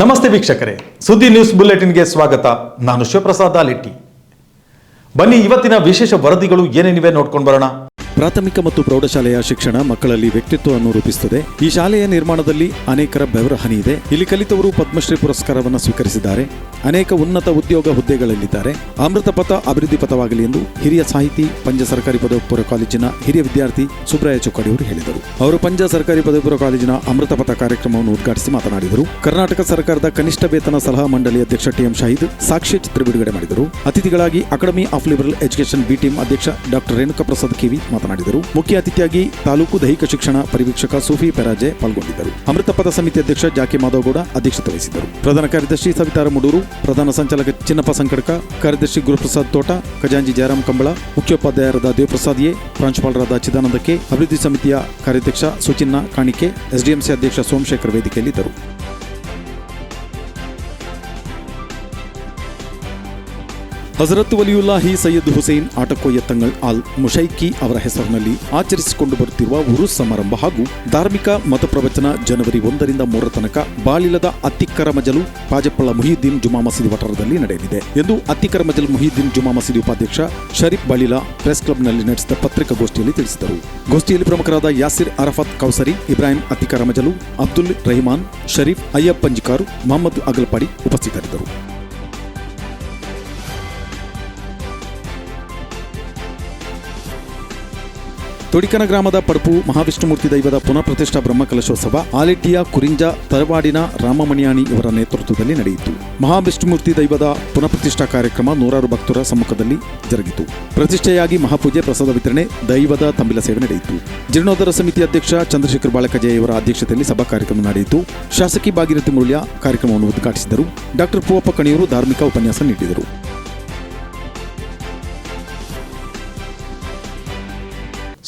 ನಮಸ್ತೆ ವೀಕ್ಷಕರೇ. ಸುದ್ದಿ ನ್ಯೂಸ್ ಬುಲೆಟಿನ್ಗೆ ಸ್ವಾಗತ. ನಾನು ಶಿವಪ್ರಸಾದ ಲೆಟ್ಟಿ ಬನ್ನಿ, ಇವತ್ತಿನ ವಿಶೇಷ ವರದಿಗಳು ಏನೇನಿವೆ ನೋಡ್ಕೊಂಡು ಬರೋಣ. ಪ್ರಾಥಮಿಕ ಮತ್ತು ಪ್ರೌಢಶಾಲೆಯ ಶಿಕ್ಷಣ ಮಕ್ಕಳಲ್ಲಿ ವ್ಯಕ್ತಿತ್ವವನ್ನು ರೂಪಿಸುತ್ತದೆ ಈ ಶಾಲೆಯ ನಿರ್ಮಾಣದಲ್ಲಿ ಅನೇಕರ ಬೆವರ ಹನಿ ಇದೆ. ಇಲ್ಲಿ ಕಲಿತವರು ಪದ್ಮಶ್ರೀ ಪುರಸ್ಕಾರವನ್ನು ಸ್ವೀಕರಿಸಿದ್ದಾರೆ. ಅನೇಕ ಉನ್ನತ ಉದ್ಯೋಗ ಹುದ್ದೆಗಳಲ್ಲಿದ್ದಾರೆ. ಅಮೃತ ಪಥ ಅಭಿವೃದ್ಧಿ ಪಥವಾಗಲಿ ಎಂದು ಹಿರಿಯ ಸಾಹಿತಿ, ಪಂಜ ಸರ್ಕಾರಿ ಪದವಿ ಪೂರ್ವ ಕಾಲೇಜಿನ ಹಿರಿಯ ವಿದ್ಯಾರ್ಥಿ ಸುಬ್ರಾಯ ಚೊಕ್ಕಾಡಿ ಅವರು ಹೇಳಿದರು. ಅವರು ಪಂಜ ಸರ್ಕಾರಿ ಪದವಿ ಪೂರ್ವ ಕಾಲೇಜಿನ ಅಮೃತ ಪಥ ಕಾರ್ಯಕ್ರಮವನ್ನು ಉದ್ಘಾಟಿಸಿ ಮಾತನಾಡಿದರು. ಕರ್ನಾಟಕ ಸರ್ಕಾರದ ಕನಿಷ್ಠ ವೇತನ ಸಲಹಾ ಮಂಡಳಿ ಅಧ್ಯಕ್ಷ ಟಿಎಂ ಶಾಹಿದ್ ಸಾಕ್ಷ್ಯ ಚಿತ್ರ ಬಿಡುಗಡೆ ಮಾಡಿದರು. ಅತಿಥಿಗಳಾಗಿ academy of liberal education B. ಅಧ್ಯಕ್ಷ ಡಾಕ್ಟರ್ ರೇಣುಕಾ ಪ್ರಸಾದ್ ಕಿವಿ ಮಾತನಾಡಿದರು. ಮುಖ್ಯ ಅತಿಥಿಯಾಗಿ ತಾಲೂಕು ದೈಹಿಕ ಶಿಕ್ಷಣ ಪರಿವೀಕ್ಷಕ ಸೂಫಿ ಪೆರಾಜೆ ಪಾಲ್ಗೊಂಡಿದ್ದರು. ಅಮೃತ ಪದ ಸಮಿತಿ ಅಧ್ಯಕ್ಷ ಜಾಕಿ ಮಾಧವಗೌಡ ಅಧ್ಯಕ್ಷತೆ ವಹಿಸಿದ್ದರು. ಪ್ರಧಾನ ಕಾರ್ಯದರ್ಶಿ ಸವಿತಾರ ಮುಡೂರು, ಪ್ರಧಾನ ಸಂಚಾಲಕ ಚಿನ್ನಪ್ಪ ಸಂಕಡಕ, ಕಾರ್ಯದರ್ಶಿ ಗುರುಪ್ರಸಾದ್ ತೋಟ, ಖಜಾಂಜಿ ಜಯರಾಮ್ ಕಂಬಳ, ಮುಖ್ಯೋಪಾಧ್ಯಾಯರಾದ ದೇವಪ್ರಸಾದ್ ಎ, ಪ್ರಾಂಶುಪಾಲರಾದ ಚಿದಾನಂದಕ್ಕೆ ಅಭಿವೃದ್ಧಿ ಸಮಿತಿಯ ಕಾರ್ಯಾಧ್ಯಕ್ಷ ಸುಚಿನ್ನ ಕಾಣಿಕೆ, ಎಸ್ಡಿಎಂಸಿ ಅಧ್ಯಕ್ಷ ಸೋಮಶೇಖರ್ ವೇದಿಕೆಯಲ್ಲಿದ್ದರು. ಹಜರತ್ ವಲಿಯುಲ್ಲಾಹಿ ಸೈಯದ್ ಹುಸೇನ್ ಆಟಕೋಯ ತಂಗಳ್ ಅಲ್ ಮುಷೈಕಿ ಅವರ ಹೆಸರಿನಲ್ಲಿ ಆಚರಿಸಿಕೊಂಡು ಬರುತ್ತಿರುವ ಉರುಸ್ ಸಮಾರಂಭ ಹಾಗೂ ಧಾರ್ಮಿಕ ಮತಪ್ರವಚನ ಜನವರಿ ಒಂದರಿಂದ ಮೂರರ ತನಕ ಬಾಳಿಲದ ಅತ್ತಿಕ್ಕರ ಮಜಲು ಪಾಜಪ್ಪಳ ಮುಹಿಯುದ್ದೀನ್ ಜುಮಾ ಮಸೀದಿ ವಠಾರದಲ್ಲಿ ನಡೆಯಲಿದೆ ಎಂದು ಅತ್ತಿಕ್ಕರ ಮಜಲ್ ಮುಹಿಯುದ್ದೀನ್ ಜುಮಾ ಮಸೀದಿ ಉಪಾಧ್ಯಕ್ಷ ಶರೀಫ್ ಬಾಳಿಲಾ ಪ್ರೆಸ್ ಕ್ಲಬ್ನಲ್ಲಿ ನಡೆಸಿದ ಪತ್ರಿಕಾಗೋಷ್ಠಿಯಲ್ಲಿ ತಿಳಿಸಿದರು. ಗೋಷ್ಠಿಯಲ್ಲಿ ಪ್ರಮುಖರಾದ ಯಾಸಿರ್ ಅರಫತ್ ಕೌಸರಿ, ಇಬ್ರಾಹಿಂ ಅತ್ತಿಕರ ಮಜಲು, ಅಬ್ದುಲ್ ರಹಿಮಾನ್, ಶರೀಫ್ ಅಯ್ಯಪ್ಪ ಪಂಜಿಕಾರು ಮೊಹಮ್ಮದ್ ಅಗಲ್ಪಾಡಿ ಉಪಸ್ಥಿತರಿದ್ದರು. ತೊಡಿಕನ ಗ್ರಾಮದ ಪಡಪು ಮಹಾವಿಷ್ಣುಮೂರ್ತಿ ದೈವದ ಪುನಃ ಪ್ರತಿಷ್ಠಾ ಬ್ರಹ್ಮಕಲಶೋತ್ಸವ, ಆಲಿಟ್ಟಿಯ ಕುರಿಂಜ, ತರವಾಡಿನ ರಾಮಮಣಿಯಾಣಿ ಇವರ ನೇತೃತ್ವದಲ್ಲಿ ನಡೆಯಿತು. ಮಹಾವಿಷ್ಣುಮೂರ್ತಿ ದೈವದ ಪುನಃ ಪ್ರತಿಷ್ಠಾ ಕಾರ್ಯಕ್ರಮ ನೂರಾರು ಭಕ್ತರ ಸಮ್ಮುಖದಲ್ಲಿ ಜರುಗಿತು. ಪ್ರತಿಷ್ಠೆಯಾಗಿ ಮಹಾಪೂಜೆ, ಪ್ರಸಾದ ವಿತರಣೆ, ದೈವದ ತಂಬಿಲ ಸೇವೆ ನಡೆಯಿತು. ಜೀರ್ಣೋದ್ಧಾರ ಸಮಿತಿ ಅಧ್ಯಕ್ಷ ಚಂದ್ರಶೇಖರ್ ಬಾಳಕಜಯ ಇವರ ಅಧ್ಯಕ್ಷತೆಯಲ್ಲಿ ಸಭಾ ಕಾರ್ಯಕ್ರಮ ನಡೆಯಿತು. ಶಾಸಕಿ ಭಾಗೀರಥಿ ಮುರುಳ್ಯ ಕಾರ್ಯಕ್ರಮವನ್ನು ಉದ್ಘಾಟಿಸಿದರು. ಡಾಕ್ಟರ್ ಪೂವಪ್ಪ ಕಣಿಯೂರು ಧಾರ್ಮಿಕ ಉಪನ್ಯಾಸ ನೀಡಿದರು.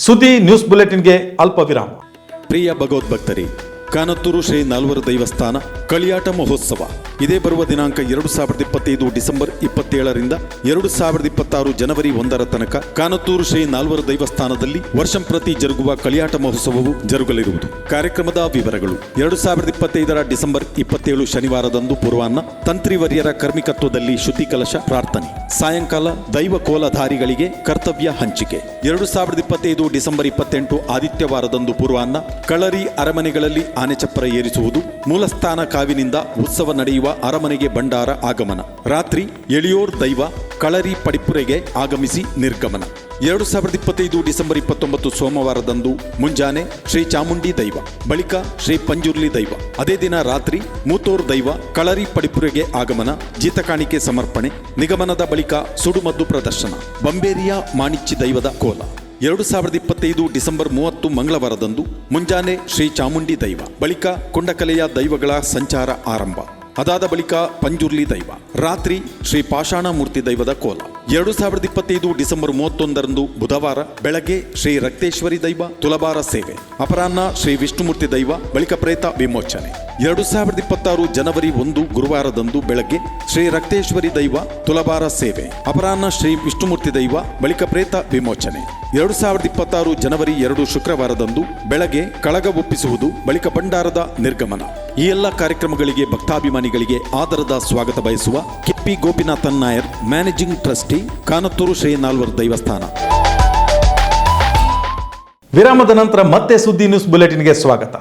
ಸುದ್ದಿ ನ್ಯೂಸ್ ಬುಲೆಟಿನ್ಗೆ ಅಲ್ಪ ವಿರಾಮ ಪ್ರಿಯ ಭಗವದ್ಭಕ್ತರಿ ಕಾನತ್ತೂರು ಶ್ರೀ ನಾಲ್ವರು ದೈವಸ್ಥಾನ ಕಳಿಯಾಟ ಮಹೋತ್ಸವ. ಇದೇ ಬರುವ ದಿನಾಂಕ ಎರಡು ಸಾವಿರದ ಇಪ್ಪತ್ತೈದು ಡಿಸೆಂಬರ್ ಇಪ್ಪತ್ತೇಳರಿಂದ ಎರಡು ಸಾವಿರದ ಇಪ್ಪತ್ತಾರು ಜನವರಿ ಒಂದರ ತನಕ ಕಾನತ್ತೂರು ಶ್ರೀ ನಾಲ್ವರು ದೈವಸ್ಥಾನದಲ್ಲಿ ವರ್ಷಂಪ್ರತಿ ಜರುಗುವ ಕಳಿಯಾಟ ಮಹೋತ್ಸವವು ಜರುಗಲಿರುವುದು. ಕಾರ್ಯಕ್ರಮದ ವಿವರಗಳು. ಎರಡು ಸಾವಿರದ ಇಪ್ಪತ್ತೈದರ ಡಿಸೆಂಬರ್ ಇಪ್ಪತ್ತೇಳು ಶನಿವಾರದಂದು ಪೂರ್ವಾಹ್ನ ತಂತ್ರಿವರ್ಯರ ಕರ್ಮಿಕತ್ವದಲ್ಲಿ ಶುದ್ಧಿ ಕಲಶ ಪ್ರಾರ್ಥನೆ. ಸಾಯಂಕಾಲ ದೈವ ಕೋಲಧಾರಿಗಳಿಗೆ ಕರ್ತವ್ಯ ಹಂಚಿಕೆ. ಎರಡು ಸಾವಿರದ ಇಪ್ಪತ್ತೈದು ಡಿಸೆಂಬರ್ ಇಪ್ಪತ್ತೆಂಟು ಆದಿತ್ಯವಾರದಂದು ಪೂರ್ವಾಹ್ನ ಕಳರಿ ಅರಮನೆಗಳಲ್ಲಿ ಆನೆಚಪ್ಪರ ಏರಿಸುವುದು ಮೂಲಸ್ಥಾನ ಕಾವಿನಿಂದ ಉತ್ಸವ ನಡೆಯುವ ಅರಮನೆಗೆ ಭಂಡಾರ ಆಗಮನ. ರಾತ್ರಿ ಎಳಿಯೋರ್ ದೈವ ಕಳರಿ ಪಡಿಪುರೆಗೆ ಆಗಮಿಸಿ ನಿರ್ಗಮನ. ಎರಡು ಸಾವಿರದ ಇಪ್ಪತ್ತೈದು ಡಿಸೆಂಬರ್ ಇಪ್ಪತ್ತೊಂಬತ್ತು ಸೋಮವಾರದಂದು ಮುಂಜಾನೆ ಶ್ರೀ ಚಾಮುಂಡಿ ದೈವ, ಬಳಿಕ ಶ್ರೀ ಪಂಜುರ್ಲಿ ದೈವ. ಅದೇ ದಿನ ರಾತ್ರಿ ಮೂತೋರ್ ದೈವ ಕಳರಿ ಪಡಿಪುರೆಗೆ ಆಗಮನ, ಜೀತಕಾಣಿಕೆ ಸಮರ್ಪಣೆ, ನಿಗಮನದ ಬಳಿಕ ಸುಡುಮದ್ದು ಪ್ರದರ್ಶನ. ಬಂಬೇರಿಯ ಮಾಣಿಚ್ಚಿ ದೈವದ ಕೋಲ. ಎರಡು ಸಾವಿರದ ಇಪ್ಪತ್ತೈದು ಡಿಸೆಂಬರ್ ಮೂವತ್ತು ಮಂಗಳವಾರದಂದು ಮುಂಜಾನೆ ಶ್ರೀ ಚಾಮುಂಡಿ ದೈವ, ಬಳಿಕ ಕೊಂಡಕಲೆಯ ದೈವಗಳ ಸಂಚಾರ ಆರಂಭ. ಅದಾದ ಬಳಿಕ ಪಂಜುರ್ಲಿ ದೈವ, ರಾತ್ರಿ ಶ್ರೀ ಪಾಷಾಣ ಮೂರ್ತಿ ದೈವದ ಕೋಲ. ಎರಡು ಸಾವಿರದ ಇಪ್ಪತ್ತೈದು ಡಿಸೆಂಬರ್ ಮೂವತ್ತೊಂದರಂದು ಬುಧವಾರ ಬೆಳಗ್ಗೆ ಶ್ರೀ ರಕ್ತೇಶ್ವರಿ ದೈವ ತುಲಬಾರ ಸೇವೆ, ಅಪರಾಹ್ನ ಶ್ರೀ ವಿಷ್ಣುಮೂರ್ತಿ ದೈವ ಬಳಿಕ ಪ್ರೇತ ವಿಮೋಚನೆ. ಎರಡು ಸಾವಿರದ ಇಪ್ಪತ್ತಾರು ಜನವರಿ ಒಂದು ಗುರುವಾರದಂದು ಬೆಳಗ್ಗೆ ಶ್ರೀ ರಕ್ತೇಶ್ವರಿ ದೈವ ತುಲಬಾರ ಸೇವೆ, ಅಪರಾಹ್ನ ಶ್ರೀ ವಿಷ್ಣುಮೂರ್ತಿ ದೈವ ಬಳಿಕ ಪ್ರೇತ ವಿಮೋಚನೆ. ಎರಡು ಸಾವಿರದ ಇಪ್ಪತ್ತಾರು ಜನವರಿ ಎರಡು ಶುಕ್ರವಾರದಂದು ಬೆಳಗ್ಗೆ ಕಳಗ ಒಪ್ಪಿಸುವುದು ಬಳಿಕ ಭಂಡಾರದ ನಿರ್ಗಮನ. ಈ ಎಲ್ಲ ಕಾರ್ಯಕ್ರಮಗಳಿಗೆ ಭಕ್ತಾಭಿಮಾನಿಗಳಿಗೆ ಆದರದ ಸ್ವಾಗತ ಬಯಸುವ KP Gopinathan Nair managing trustee Kanathur Shri Nalvar ದೈವಸ್ಥಾನ. ವಿರಾಮದ ನಂತರ ಮತ್ತೆ ಸುದ್ದಿ ನ್ಯೂಸ್ ಬುಲೆಟಿನ್ಗೆ ಸ್ವಾಗತ.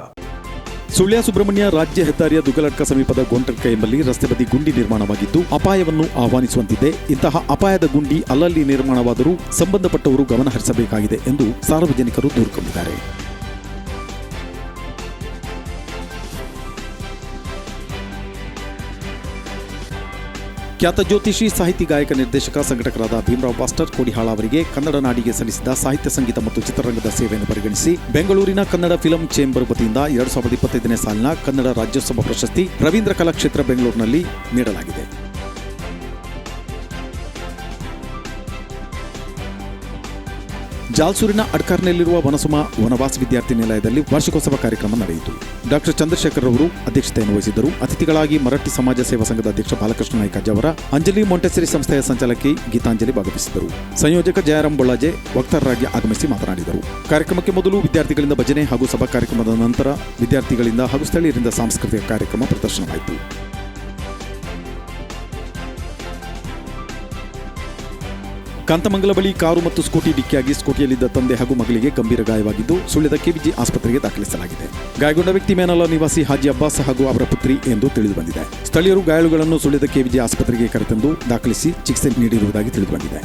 ಸುಳ್ಯ ಸುಬ್ರಹ್ಮಣ್ಯ ರಾಜ್ಯ ಹೆದ್ದಾರಿಯ ದುಗಲಟ್ಕ ಸಮೀಪದ ಗೊಂಟಲ್ಕ ಎಂಬಲ್ಲಿ ರಸ್ತೆ ಬದಿ ಗುಂಡಿ ನಿರ್ಮಾಣವಾಗಿದ್ದು ಅಪಾಯವನ್ನು ಆಹ್ವಾನಿಸುವಂತಿದೆ. ಇಂತಹ ಅಪಾಯದ ಗುಂಡಿ ಅಲ್ಲಲ್ಲಿ ನಿರ್ಮಾಣವಾದರೂ ಸಂಬಂಧಪಟ್ಟವರು ಗಮನ ಹರಿಸಬೇಕಾಗಿದೆ ಎಂದು ಸಾರ್ವಜನಿಕರು ದೂರಿಕೊಂಡಿದ್ದಾರೆ ಖ್ಯಾತ ಜ್ಯೋತಿಷಿ, ಸಾಹಿತಿ, ಗಾಯಕ ನಿರ್ದೇಶಕ, ಸಂಘಟಕರಾದ ಭೀಮರಾವ್ ಬಾಸ್ಟರ್ ಕೋಡಿಹಾಳ ಅವರಿಗೆ ಕನ್ನಡ ನಾಡಿಗೆ ಸಲ್ಲಿಸಿದ ಸಾಹಿತ್ಯ ಸಂಗೀತ ಮತ್ತು ಚಿತ್ರರಂಗದ ಸೇವೆಯನ್ನು ಪರಿಗಣಿಸಿ ಬೆಂಗಳೂರಿನ ಕನ್ನಡ ಫಿಲಂ ಚೇಂಬರ್ ವತಿಯಿಂದ ಎರಡು ಸಾವಿರದ ಇಪ್ಪತ್ತೈದನೇ ಸಾಲಿನ ಕನ್ನಡ ರಾಜ್ಯೋತ್ಸವ ಪ್ರಶಸ್ತಿ ರವೀಂದ್ರ ಕಲಾಕ್ಷೇತ್ರ ಬೆಂಗಳೂರಿನಲ್ಲಿ ನೀಡಲಾಗಿದೆ. ಜಾಲ್ಸೂರಿನ ಅಡ್ಕಾರ್ನಲ್ಲಿರುವ ವನಸುಮ ವನವಾಸ ವಿದ್ಯಾರ್ಥಿ ನಿಲಯದಲ್ಲಿ ವಾರ್ಷಿಕೋತ್ಸವ ಕಾರ್ಯಕ್ರಮ ನಡೆಯಿತು. ಡಾಕ್ಟರ್ ಚಂದ್ರಶೇಖರ್ ಅವರು ಅಧ್ಯಕ್ಷತೆಯನ್ನು ವಹಿಸಿದ್ದರು. ಅತಿಥಿಗಳಾಗಿ ಮರಾಠಿ ಸಮಾಜ ಸೇವಾ ಸಂಘದ ಅಧ್ಯಕ್ಷ ಬಾಲಕೃಷ್ಣ ನಾಯ್ಕ ಅಂಜಲಿ ಮೊಂಟೆಸರಿ ಸಂಸ್ಥೆಯ ಸಂಚಾಲಕಿ ಗೀತಾಂಜಲಿ ಭಾಗವಹಿಸಿದರು ಸಂಯೋಜಕ ಜಯರಾಮ್ ಬೊಳ್ಳಾಜೆ ವಕ್ತಾರರಾಗಿ ಆಗಮಿಸಿ ಮಾತನಾಡಿದರು. ಕಾರ್ಯಕ್ರಮಕ್ಕೆ ಮೊದಲು ವಿದ್ಯಾರ್ಥಿಗಳಿಂದ ಭಜನೆ ಹಾಗೂ ಸಭಾ ಕಾರ್ಯಕ್ರಮದ ನಂತರ ವಿದ್ಯಾರ್ಥಿಗಳಿಂದ ಹಾಗೂ ಸ್ಥಳೀಯರಿಂದ ಸಾಂಸ್ಕೃತಿಕ ಕಾರ್ಯಕ್ರಮ ಪ್ರದರ್ಶನವಾಯಿತು. ಕಾಂತಮಂಗಲ ಬಳಿ ಕಾರು ಮತ್ತು ಸ್ಕೂಟಿ ಡಿಕ್ಕಿಯಾಗಿ ಸ್ಕೂಟಿಯಲ್ಲಿದ್ದ ತಂದೆ ಹಾಗೂ ಮಗಳಿಗೆ ಗಂಭೀರ ಗಾಯವಾಗಿದ್ದು ಸುಳ್ಯದ ಕೆವಿಜಿ ಆಸ್ಪತ್ರೆಗೆ ದಾಖಲಿಸಲಾಗಿದೆ. ಗಾಯಗೊಂಡ ವ್ಯಕ್ತಿ ಮೇನಲ ನಿವಾಸಿ ಹಾಜಿ ಅಬ್ಬಾಸ್ ಹಾಗೂ ಅವರ ಪುತ್ರಿ ಎಂದು ತಿಳಿದುಬಂದಿದೆ. ಸ್ಥಳೀಯರು ಗಾಯಾಳುಗಳನ್ನು ಸುಳ್ಯದ ಕೆವಿಜಿ ಆಸ್ಪತ್ರೆಗೆ ಕರೆತಂದು ದಾಖಲಿಸಿ ಚಿಕಿತ್ಸೆ ನೀಡಿರುವುದಾಗಿ ತಿಳಿದುಬಂದಿದೆ.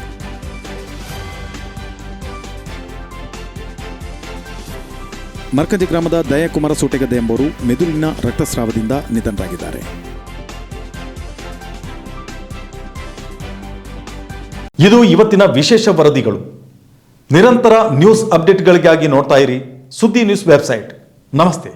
ಮರ್ಕಜಿ ಗ್ರಾಮದ ದಯಾಕುಮಾರ ಸೋಟೆಗದ್ದೆ ಎಂಬುವರು ಮೆದುಳಿನ ರಕ್ತಸ್ರಾವದಿಂದ ನಿಧನರಾಗಿದ್ದಾರೆ. ಇದು ಇವತ್ತಿನ ವಿಶೇಷ ವರದಿಗಳು. ನಿರಂತರ ನ್ಯೂಸ್ ಅಪ್ಡೇಟ್ಗಳಿಗಾಗಿ ನೋಡ್ತಾ ಇರಿ ಸುದ್ದಿ ನ್ಯೂಸ್ ವೆಬ್ಸೈಟ್. ನಮಸ್ತೆ.